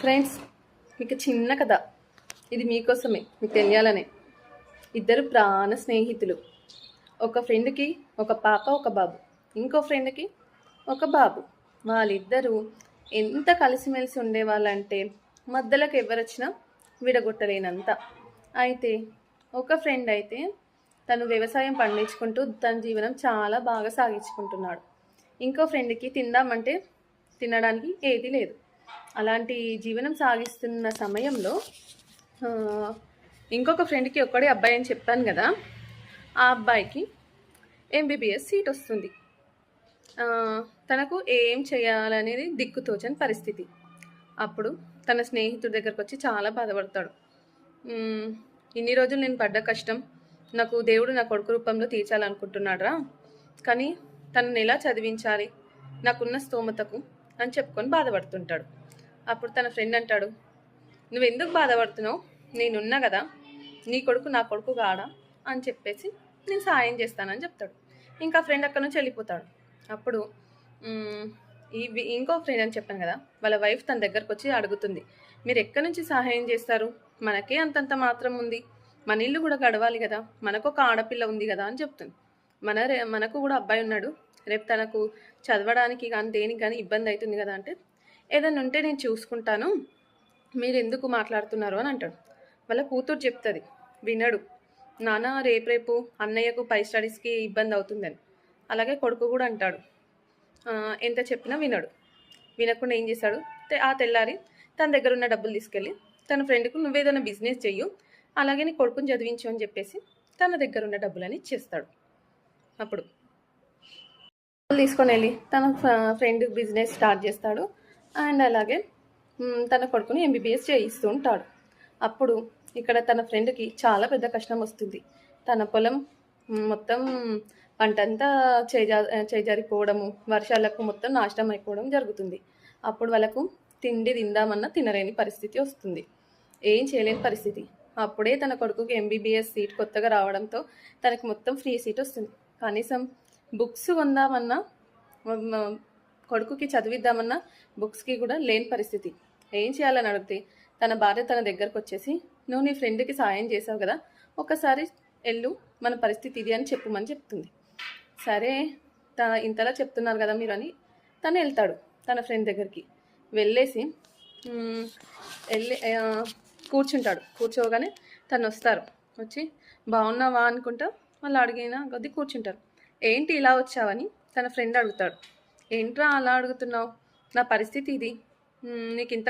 Friends మీకు చిన్న కథ. ఇది మీకోసమే మీకు తెలియాలనే. ఇద్దరు ప్రాణ స్నేహితులు. ఒక ఫ్రెండ్కి ఒక పాప ఒక బాబు. ఇంకో ఫ్రెండ్కి ఒక బాబు. వాళ్ళిద్దరూ ఎంత కలిసిమెలిసి ఉండేవాళ్ళంటే మధ్యలోకి ఎవరొచ్చినా విడగొట్టలేనంత. అయితే ఒక ఫ్రెండ్ అయితే తను వ్యవసాయం పండించుకుంటూ తన జీవనం చాలా బాగా సాగించుకుంటున్నాడు. ఇంకో ఫ్రెండ్కి తిందామంటే తినడానికి ఏది లేదు. అలాంటి జీవనం సాగిస్తున్న సమయంలో ఇంకొక ఫ్రెండ్కి ఒక్కడే అబ్బాయి అని చెప్పాను కదా ఆ అబ్బాయికి ఎంబీబీఎస్ సీట్ వస్తుంది. తనకు ఏం చేయాలనేది దిక్కుతోచని పరిస్థితి. అప్పుడు తన స్నేహితుడి దగ్గరకు వచ్చి చాలా బాధపడతాడు. ఇన్ని రోజులు నేను పడ్డ కష్టం నాకు దేవుడు నా కొడుకు రూపంలో తీర్చాలనుకుంటున్నాడురా. కానీ తనని ఎలా చదివించాలి? నాకున్న స్తోమతకు అని చెప్పుకొని బాధపడుతుంటాడు. అప్పుడు తన ఫ్రెండ్ అంటాడు నువ్వు ఎందుకు బాధపడుతున్నావు? నేనున్నా కదా నీ కొడుకు నా కొడుకు కాడా? అని చెప్పేసి నేను సాయం చేస్తానని చెప్తాడు. ఇంకా ఫ్రెండ్ అక్కడ నుంచి వెళ్ళిపోతాడు. అప్పుడు మ్, ఈ ఇంకో ఫ్రెండ్ అని చెప్పాను కదా వాళ్ళ వైఫ్ తన దగ్గరకు వచ్చి అడుగుతుంది మీరు ఎక్కడి నుంచి సహాయం చేస్తారు? మనకే అంతంత మాత్రం ఉంది. మన ఇల్లు కూడా గడవాలి కదా మనకు ఒక ఆడపిల్ల ఉంది కదా అని చెప్తుంది. మన రే- మనకు కూడా అబ్బాయి ఉన్నాడు. రేపు తనకు చదవడానికి కానీ దేనికి కానీ ఇబ్బంది అవుతుంది కదా అంటే ఏదైనా ఉంటే నేను చూసుకుంటాను మీరు ఎందుకు మాట్లాడుతున్నారు అని అంటాడు. వాళ్ళ కూతురు చెప్తుంది వినడు. నాన్న రేపు రేపు అన్నయ్యకు పై స్టడీస్కి ఇబ్బంది అవుతుందని. అలాగే కొడుకు కూడా అంటాడు ఎంత చెప్పినా వినడు. వినకుండా ఏం చేశాడు తె- ఆ తెల్లారి తన దగ్గర ఉన్న డబ్బులు తీసుకెళ్ళి తన ఫ్రెండ్కు నువ్వేదైనా బిజినెస్ చెయ్యు. అలాగే నీ కొడుకుని చదివించు అని చెప్పేసి తన దగ్గర ఉన్న డబ్బులని ఇచ్చేస్తాడు. అప్పుడు తీసుకొని వెళ్ళి తన ఫ్రెండ్ బిజినెస్ స్టార్ట్ చేస్తాడు. అండ్ అలాగే తన కొడుకుని ఎంబీబీఎస్ చేయిస్తూ ఉంటాడు. అప్పుడు ఇక్కడ తన ఫ్రెండ్కి చాలా పెద్ద కష్టం వస్తుంది. తన పొలం మొత్తం మొత్తం పంటంతా చేజా చేజారిపోవడము వర్షాలకు మొత్తం నాశనం అయిపోవడం జరుగుతుంది. అప్పుడు వాళ్ళకు తిండి తిందామన్నా తినలేని పరిస్థితి వస్తుంది. ఏం చేయలేని పరిస్థితి. అప్పుడే తన కొడుకుకి ఎంబీబీఎస్ సీట్ కొత్తగా రావడంతో తనకి మొత్తం ఫ్రీ సీట్ వస్తుంది. కనీసం బుక్స్ కొందామన్నా కొడుకుకి చదివిద్దామన్నా బుక్స్కి కూడా లేని పరిస్థితి. ఏం చేయాలని అడిగితే తన భార్య తన దగ్గరకు వచ్చేసి నువ్వు నీ ఫ్రెండ్కి సాయం చేసావు కదా ఒకసారి ఎల్లు మన పరిస్థితి ఇది అని చెప్పుమని చెప్తుంది. సరే త ఇంతలా చెప్తున్నారు కదా మీరు అని తను వెళ్తాడు తన ఫ్రెండ్ దగ్గరికి. వెళ్ళేసి వెళ్ళి కూర్చుంటాడు. కూర్చోగానే తను వస్తారు. వచ్చి బాగున్నావా అనుకుంటా వాళ్ళు అడిగిన కొద్దీ కూర్చుంటారు. ఏంటి ఇలా వచ్చావని తన ఫ్రెండ్ అడుగుతాడు. ఏంట్రా అలా అడుగుతున్నావు? నా పరిస్థితి ఇది. నీకు ఇంత